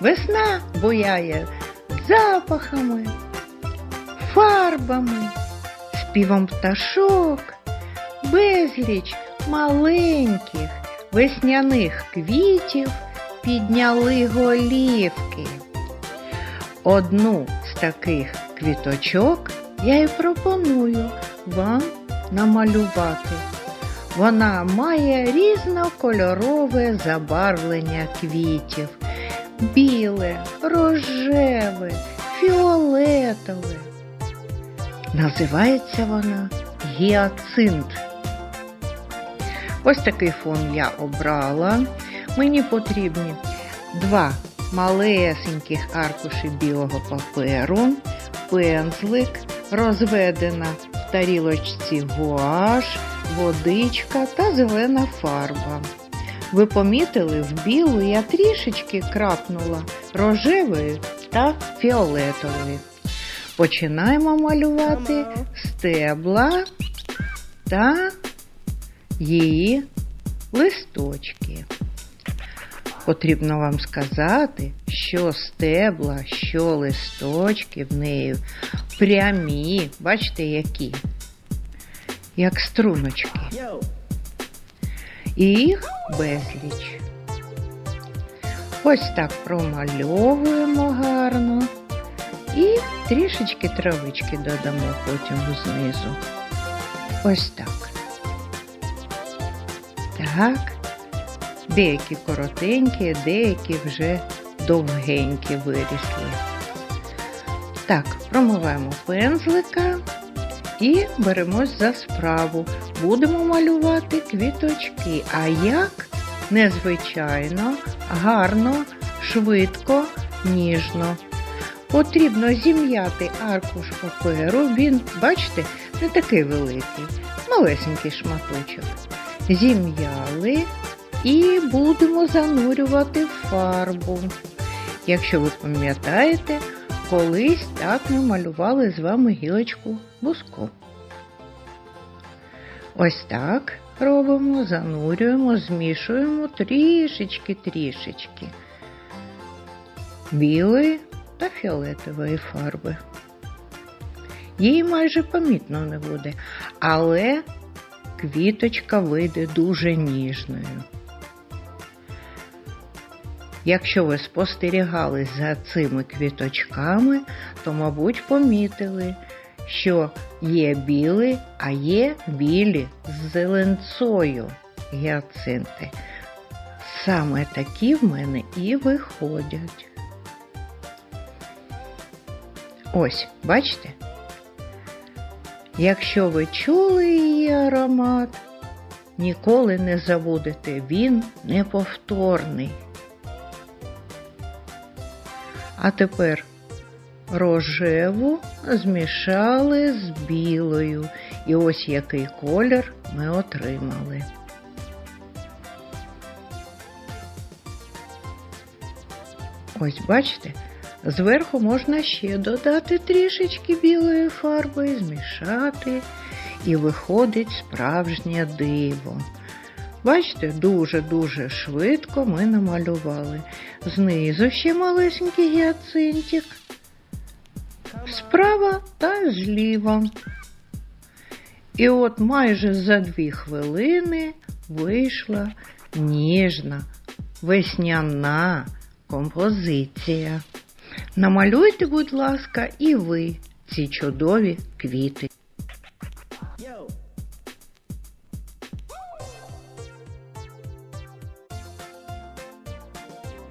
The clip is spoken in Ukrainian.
Весна буяє запахами, фарбами, співом пташок, безліч маленьких весняних квітів підняли голівки. Одну з таких квіточок я і пропоную вам намалювати. Вона має різнокольорове забарвлення квітів. Біле, рожеве, фіолетове. Називається вона гіацинт. Ось такий фон я обрала. Мені потрібні два малесеньких аркуші білого паперу, пензлик, розведена в тарілочці гуаш, водичка та зелена фарба. Ви помітили, в білу я трішечки крапнула рожевою та фіолетовою. Починаємо малювати стебла та її листочки. Потрібно вам сказати, що стебла, що листочки в неї прямі, бачите, які, як струночки. І їх безліч. Ось так промальовуємо гарно і трішечки травички додамо потім знизу. Ось так. Так. Деякі коротенькі, деякі вже довгенькі вирісли. Так, промиваємо пензлика і беремось за справу. Будемо малювати квіточки. А як? Незвичайно, гарно, швидко, ніжно. Потрібно зім'яти аркуш паперу. Він, бачите, не такий великий, малесенький шматочок. Зім'яли і будемо занурювати фарбу. Якщо ви пам'ятаєте, колись так ми малювали з вами гілочку буску. Ось так робимо, занурюємо, змішуємо трішечки-трішечки білої та фіолетової фарби. Її майже помітно не буде, але квіточка вийде дуже ніжною. Якщо ви спостерігали за цими квіточками, то, мабуть, помітили, що є білі, а є білі з зеленцою гіацинти. Саме такі в мене і виходять. Ось, бачите? Якщо ви чули її аромат, ніколи не забудете, він неповторний. А тепер рожеву змішали з білою. І ось який колір ми отримали. Ось бачите, зверху можна ще додати трішечки білої фарби, змішати, і виходить справжнє диво. Бачите, дуже-дуже швидко ми намалювали. Знизу ще малесенький гіацинтик, справа та зліва. І от майже за дві хвилини вийшла ніжна весняна композиція. Намалюйте, будь ласка, і ви ці чудові квіти.